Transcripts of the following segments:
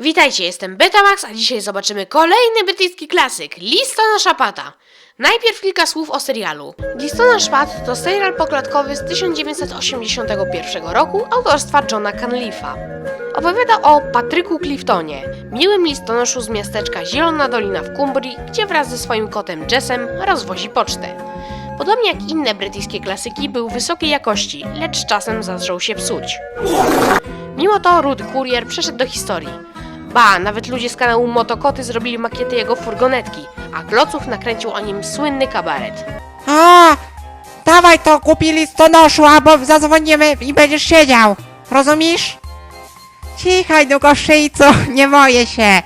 Witajcie, jestem Betamax, a dzisiaj zobaczymy kolejny brytyjski klasyk, Listona Szapata. Najpierw kilka słów o serialu. Listona Szpat to serial poklatkowy z 1981 roku autorstwa Johna Canleafa. Opowiada o Patryku Cliftonie, miłym listonoszu z miasteczka Zielona Dolina w Cumbrii, gdzie wraz ze swoim kotem Jessem rozwozi pocztę. Podobnie jak inne brytyjskie klasyki, był wysokiej jakości, lecz czasem zaczął się psuć. Mimo to Rudy Kurier przeszedł do historii. Ba, nawet ludzie z kanału Motokoty zrobili makiety jego furgonetki, a Klocuch nakręcił o nim słynny kabaret. A, dawaj to głupi listonoszu, albo zadzwonimy i będziesz siedział. Rozumiesz? Cichaj, długoszyjcu, nie boję się.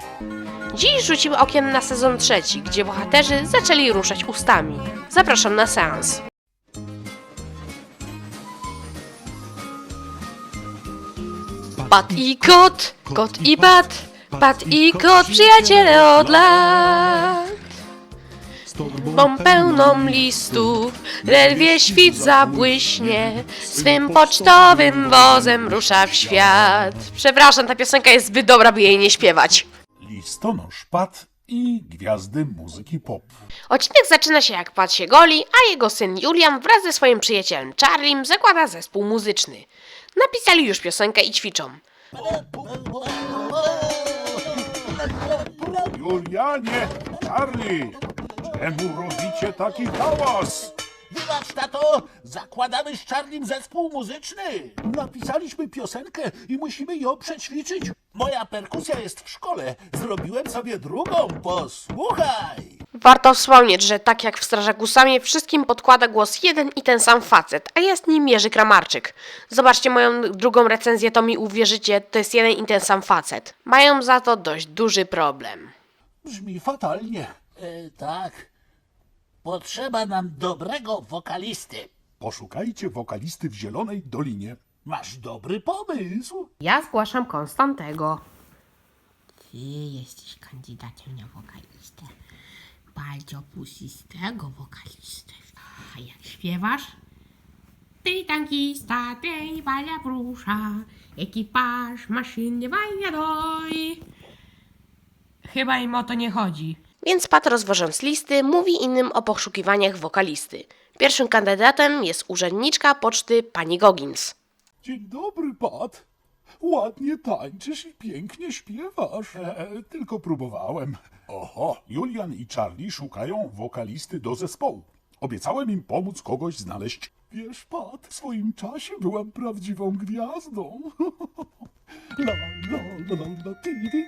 Dziś rzucimy okiem na sezon trzeci, gdzie bohaterzy zaczęli ruszać ustami. Zapraszam na seans. Pat i kot, kot i pat, pat i kot, przyjaciele od lat. Bombą pełną listów, ledwie świt zabłyśnie, swym pocztowym wozem rusza w świat. Przepraszam, ta piosenka jest zbyt dobra, by jej nie śpiewać. Listonosz Pat i gwiazdy muzyki pop. Odcinek zaczyna się jak Pat się goli, a jego syn Julian wraz ze swoim przyjacielem Charlim zakłada zespół muzyczny. Napisali już piosenkę i ćwiczą. Julianie, Charlie, czemu robicie taki hałas? Wybacz, tato, zakładamy z Czarnym zespół muzyczny. Napisaliśmy piosenkę i musimy ją przećwiczyć. Moja perkusja jest w szkole. Zrobiłem sobie drugą, posłuchaj. Warto wspomnieć, że tak jak w Strażaku Samie, wszystkim podkłada głos jeden i ten sam facet, a jest nim Jerzy Kramarczyk. Zobaczcie moją drugą recenzję, to mi uwierzycie, to jest jeden i ten sam facet. Mają za to dość duży problem. Brzmi fatalnie. E, tak. Potrzeba nam dobrego wokalisty. Poszukajcie wokalisty w Zielonej Dolinie. Masz dobry pomysł. Ja zgłaszam Konstantego. Ty jesteś kandydatem na wokalistę. Bardzo pusistego wokalistę. A jak śpiewasz? Ty tankista, ty walia brusza, ekipaż maszyny wajadoj. Chyba im o to nie chodzi. Więc Pat rozwożąc listy mówi innym o poszukiwaniach wokalisty. Pierwszym kandydatem jest urzędniczka poczty pani Goggins. Dzień dobry, Pat. Ładnie tańczysz i pięknie śpiewasz. E, tylko próbowałem. Oho, Julian i Charlie szukają wokalisty do zespołu. Obiecałem im pomóc kogoś znaleźć. Wiesz, Pat, w swoim czasie byłam prawdziwą gwiazdą. La, la, la, la, la, ti, ti, ti,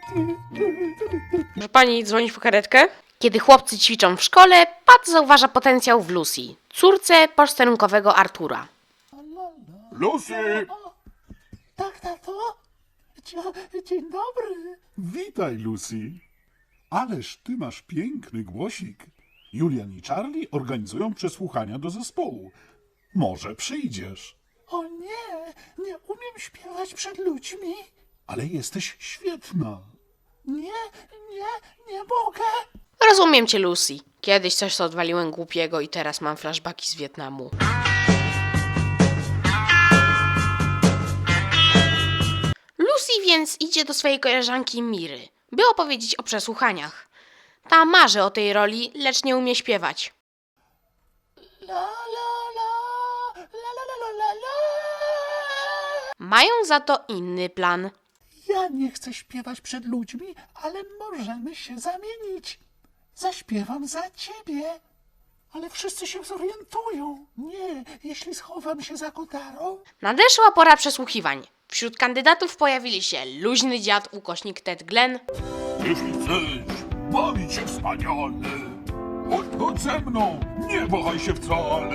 ti, ti, ti. Może pani dzwonić po karetkę? Kiedy chłopcy ćwiczą w szkole, Pat zauważa potencjał w Lucy, córce posterunkowego Artura. Lucy! Tak, tato? Dzie- Dzień dobry. Witaj, Lucy. Ależ ty masz piękny głosik. Julian i Charlie organizują przesłuchania do zespołu. Może przyjdziesz. O nie, nie umiem śpiewać przed ludźmi. Ale jesteś świetna. Nie, nie, nie mogę. Rozumiem cię, Lucy. Kiedyś coś co odwaliłem głupiego i teraz mam flashbacki z Wietnamu. Lucy więc idzie do swojej koleżanki Miry, by opowiedzieć o przesłuchaniach. Ta marzy o tej roli, lecz nie umie śpiewać. La, la. Mają za to inny plan. Ja nie chcę śpiewać przed ludźmi, ale możemy się zamienić. Zaśpiewam za ciebie. Ale wszyscy się zorientują. Nie, jeśli schowam się za kotarą. Nadeszła pora przesłuchiwań. Wśród kandydatów pojawili się luźny dziad ukośnik Ted Glenn, Jeśli chcesz bawić się wspaniale, chodź, chodź ze mną, nie wahaj się wcale.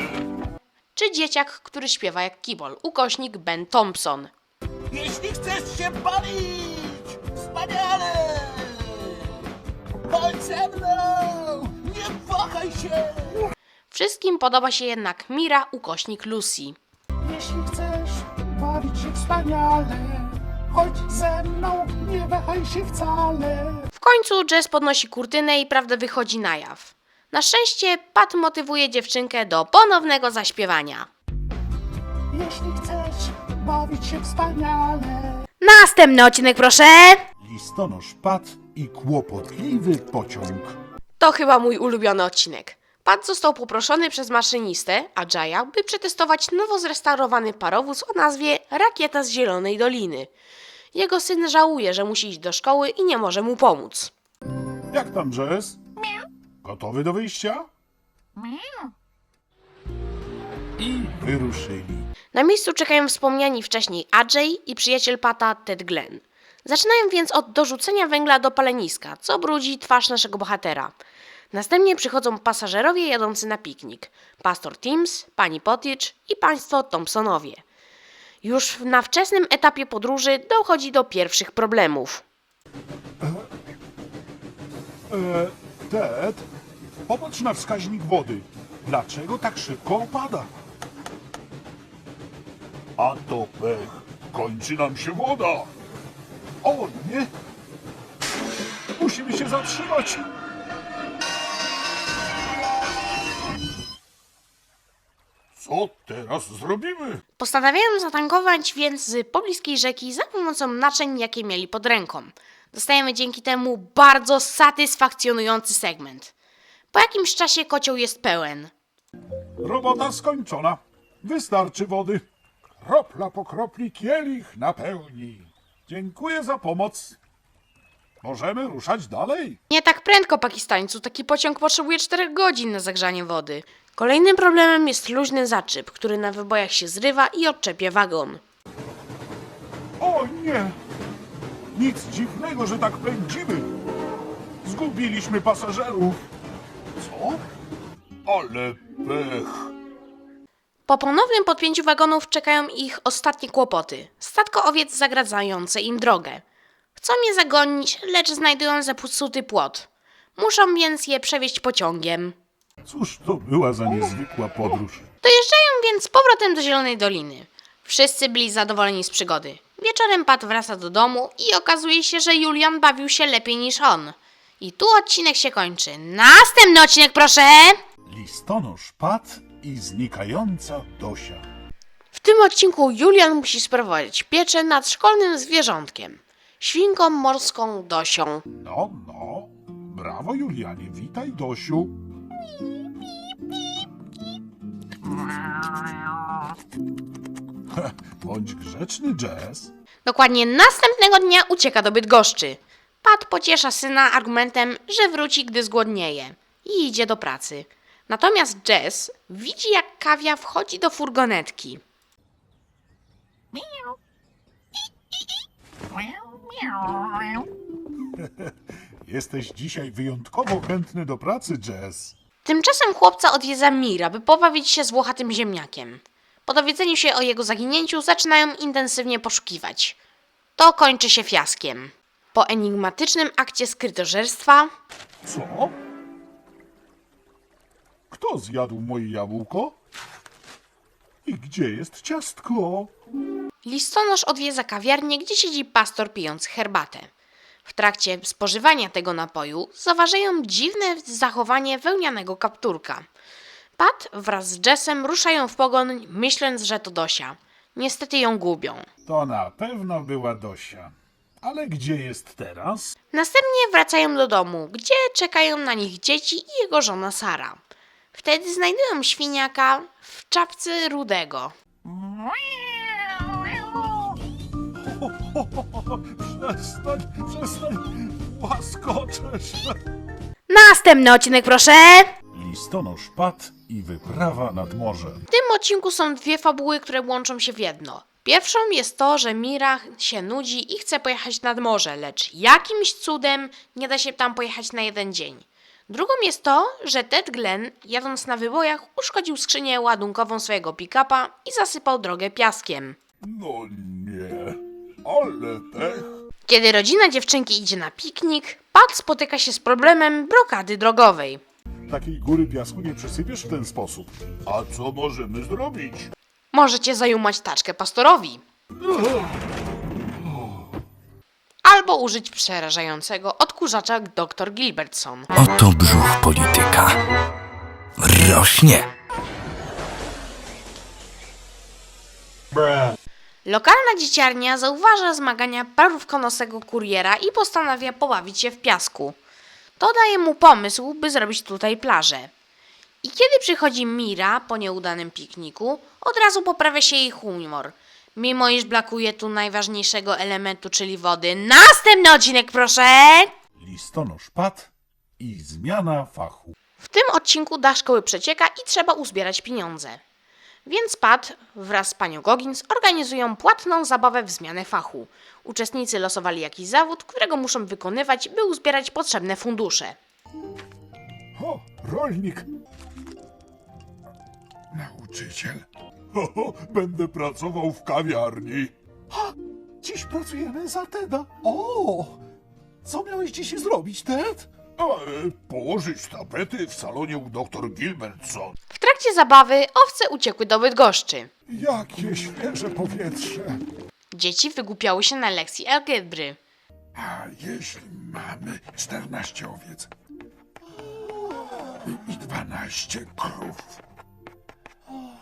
Czy dzieciak, który śpiewa jak kibol, ukośnik Ben Thompson. Jeśli chcesz się bawić, wspaniale! Chodź ze mną! Nie wahaj się! Wszystkim podoba się jednak Mira, ukośnik Lucy. Jeśli chcesz bawić się wspaniale, chodź ze mną, nie wahaj się wcale. W końcu Jess podnosi kurtynę i prawda wychodzi na jaw. Na szczęście Pat motywuje dziewczynkę do ponownego zaśpiewania. Jeśli chcesz bawić się wspaniale, Następny odcinek proszę! Listonosz Pat i kłopotliwy pociąg. To chyba mój ulubiony odcinek. Pat został poproszony przez maszynistę, Ajaja, by przetestować nowo zrestaurowany parowóz o nazwie Rakieta z Zielonej Doliny. Jego syn żałuje, że musi iść do szkoły i nie może mu pomóc. Jak tam, Jess? Gotowy do wyjścia? I wyruszyli. Na miejscu czekają wspomniani wcześniej Ajay i przyjaciel Pata Ted Glenn. Zaczynają więc od dorzucenia węgla do paleniska, co brudzi twarz naszego bohatera. Następnie przychodzą pasażerowie jadący na piknik. Pastor Timms, pani Pottage i państwo Thompsonowie. Już na wczesnym etapie podróży dochodzi do pierwszych problemów. E, Ted, popatrz na wskaźnik wody. Dlaczego tak szybko opada? A to pech. Kończy nam się woda. O nie! Musimy się zatrzymać. Co teraz zrobimy? Postanawiają zatankować więc z pobliskiej rzeki za pomocą naczyń, jakie mieli pod ręką. Dostajemy dzięki temu bardzo satysfakcjonujący segment. Po jakimś czasie kocioł jest pełen. Robota skończona. Wystarczy wody. Kropla po kropli kielich napełni. Dziękuję za pomoc. Możemy ruszać dalej? Nie tak prędko, Pakistańcu. Taki pociąg potrzebuje 4 godzin na zagrzanie wody. Kolejnym problemem jest luźny zaczyp, który na wybojach się zrywa i odczepia wagon. O nie! Nic dziwnego, że tak pędzimy. Zgubiliśmy pasażerów. Co? Ale pech. Po ponownym podpięciu wagonów czekają ich ostatnie kłopoty. Statko owiec zagradzające im drogę. Chcą je zagonić, lecz znajdują zepsuty płot. Muszą więc je przewieźć pociągiem. Cóż to była za niezwykła podróż. Dojeżdżają więc z powrotem do Zielonej Doliny. Wszyscy byli zadowoleni z przygody. Wieczorem Pat wraca do domu i okazuje się, że Julian bawił się lepiej niż on. I tu odcinek się kończy. Następny odcinek, proszę! Listonosz Pat i znikająca Dosia. W tym odcinku Julian musi sprowadzić pieczę nad szkolnym zwierzątkiem. Świnką morską Dosią. No, no. Brawo, Julianie. Witaj, Dosiu. Bądź grzeczny, Jazz. Dokładnie następnego dnia ucieka do Bydgoszczy. Pat pociesza syna argumentem, że wróci, gdy zgłodnieje i idzie do pracy. Natomiast Jess widzi, jak Kawia wchodzi do furgonetki. Jesteś dzisiaj wyjątkowo chętny do pracy, Jazz. Tymczasem chłopca odwiedza Mira, by pobawić się z włochatym ziemniakiem. Po dowiedzeniu się o jego zaginięciu zaczynają intensywnie poszukiwać. To kończy się fiaskiem. Po enigmatycznym akcie skrytożerstwa Co? Kto zjadł moje jabłko? I gdzie jest ciastko? Listonosz odwiedza kawiarnię, gdzie siedzi pastor pijąc herbatę. W trakcie spożywania tego napoju zauważają dziwne zachowanie wełnianego kapturka. Pat wraz z Jessem ruszają w pogoń, myśląc, że to Dosia. Niestety ją gubią. To na pewno była Dosia. Ale gdzie jest teraz? Następnie wracają do domu, gdzie czekają na nich dzieci i jego żona Sara. Wtedy znajdują świniaka w czapce rudego. Przestań, przestań, łaskoczesz. Następny odcinek, proszę! Listonosz Pat i wyprawa nad morze. W tym odcinku są dwie fabuły, które łączą się w jedno. Pierwszą jest to, że Mira się nudzi i chce pojechać nad morze, lecz jakimś cudem nie da się tam pojechać na jeden dzień. Drugą jest to, że Ted Glenn, jadąc na wybojach, uszkodził skrzynię ładunkową swojego pick-upa i zasypał drogę piaskiem. No nie, ale pech. Kiedy rodzina dziewczynki idzie na piknik, Pat spotyka się z problemem blokady drogowej. Takiej góry piasku nie przysypiesz w ten sposób. A co możemy zrobić? Możecie zajumać taczkę pastorowi. Albo użyć przerażającego odkurzacza dr Gilbertson. Oto brzuch polityka. Rośnie. Lokalna dzieciarnia zauważa zmagania parówkonosego kuriera i postanawia pobawić się w piasku. To daje mu pomysł, by zrobić tutaj plażę. I kiedy przychodzi Mira po nieudanym pikniku, od razu poprawia się jej humor. Mimo iż brakuje tu najważniejszego elementu, czyli wody. Następny odcinek, proszę! Listonosz padł i zmiana fachu. W tym odcinku dach szkoły przecieka i trzeba uzbierać pieniądze. Więc Pat wraz z panią Goggins organizują płatną zabawę w zmianę fachu. Uczestnicy losowali jakiś zawód, którego muszą wykonywać, by uzbierać potrzebne fundusze. O, rolnik. Nauczyciel. Ho, ho, będę pracował w kawiarni. Ha, dziś pracujemy za Teda. O, co miałeś dziś zrobić, Ted? E, położyć tapety w salonie u doktor Gilbertson. W trakcie zabawy owce uciekły do Bydgoszczy. Jakie świeże powietrze. Dzieci wygłupiały się na lekcji algebry. A jeśli mamy 14 owiec i, i 12 krów,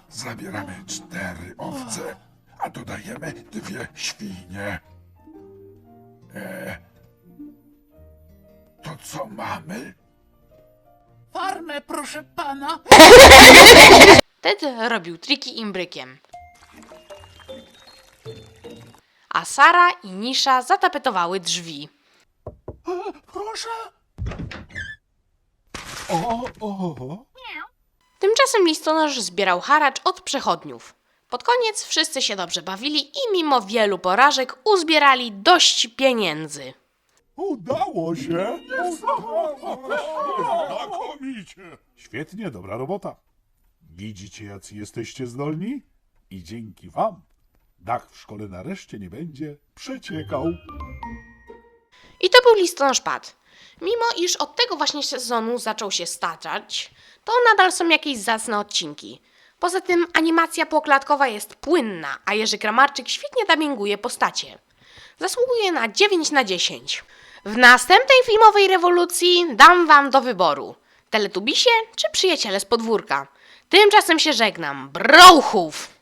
zabieramy cztery owce, a dodajemy dwie świnie. To co mamy? Farmę, proszę pana. Ted robił triki imbrykiem. A Sara i Nisza zatapetowały drzwi. Proszę. O, o, Tymczasem listonosz zbierał haracz od przechodniów. Pod koniec wszyscy się dobrze bawili i mimo wielu porażek uzbierali dość pieniędzy. Udało się. Znakomicie. Świetnie, dobra robota. Widzicie, jacy jesteście zdolni? I dzięki wam dach w szkole nareszcie nie będzie przeciekał. I to był listonosz pad. Mimo iż od tego właśnie sezonu zaczął się staczać, to nadal są jakieś zacne odcinki. Poza tym animacja poklatkowa jest płynna, a Jerzy Kramarczyk świetnie dubbinguje postacie. Zasługuje na 9 na 10. W następnej filmowej rewolucji dam wam do wyboru. Teletubisie czy przyjaciele z podwórka? Tymczasem się żegnam. Brochów!